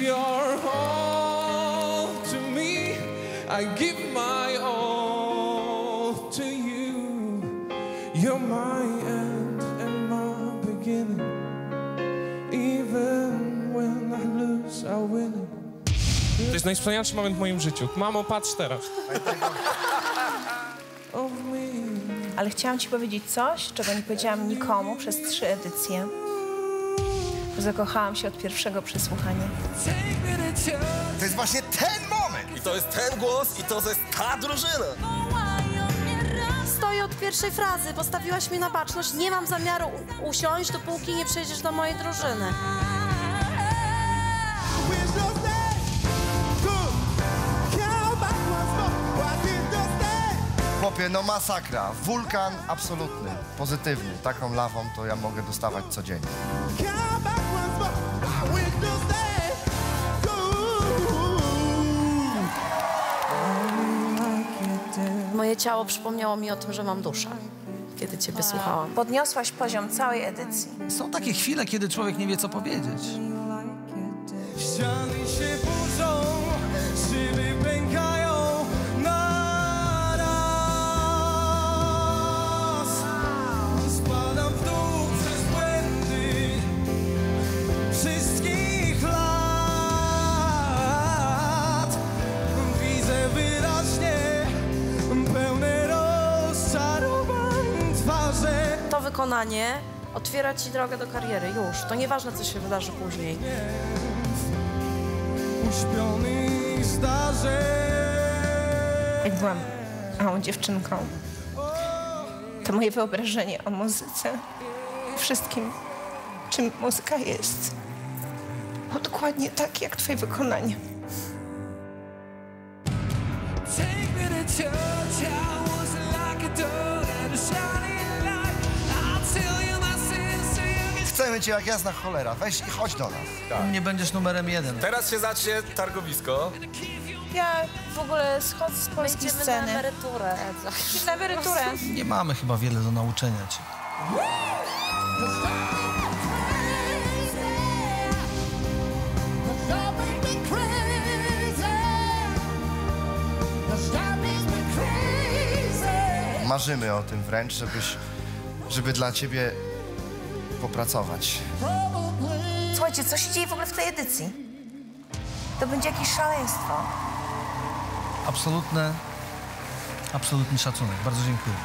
give your all to me. I give my all to you. You're my end and my beginning. Even when I lose, I win. To jest najwspanialszy moment w moim życiu. Mamo, patrz teraz. Ale chciałam ci powiedzieć coś, czego nie powiedziałam nikomu przez trzy edycje. Zakochałam się od pierwszego przesłuchania. To jest właśnie ten moment! I to jest ten głos i to jest ta drużyna. Stoję od pierwszej frazy, postawiłaś mnie na baczność. Nie mam zamiaru usiąść, dopóki nie przejdziesz do mojej drużyny. Chłopie, no masakra. Wulkan absolutny, pozytywny. Taką lawą to ja mogę dostawać codziennie. Moje ciało przypomniało mi o tym, że mam duszę, kiedy ciebie słuchałam. Podniosłaś poziom całej edycji. Są takie chwile, kiedy człowiek nie wie, co powiedzieć. Ściany się burzą, wykonanie otwiera ci drogę do kariery już. To nieważne, co się wydarzy później. Jak byłam małą dziewczynką, to moje wyobrażenie o muzyce, wszystkim, czym muzyka jest, było dokładnie tak, jak twoje wykonanie. Take me to church, I was like a dog Chcemy cię jak jasna cholera. Weź i chodź do nas. Nie będziesz numerem jeden. Teraz się zacznie targowisko. Ja w ogóle schodzę z polskiej Będziemy na sceny. emeryturę. Na emeryturę. Nie mamy chyba wiele do nauczenia cię. Marzymy o tym wręcz, żebyś, żeby dla ciebie popracować. Słuchajcie, co się dzieje w ogóle w tej edycji? To będzie jakieś szaleństwo. Absolutne, absolutny szacunek. Bardzo dziękuję.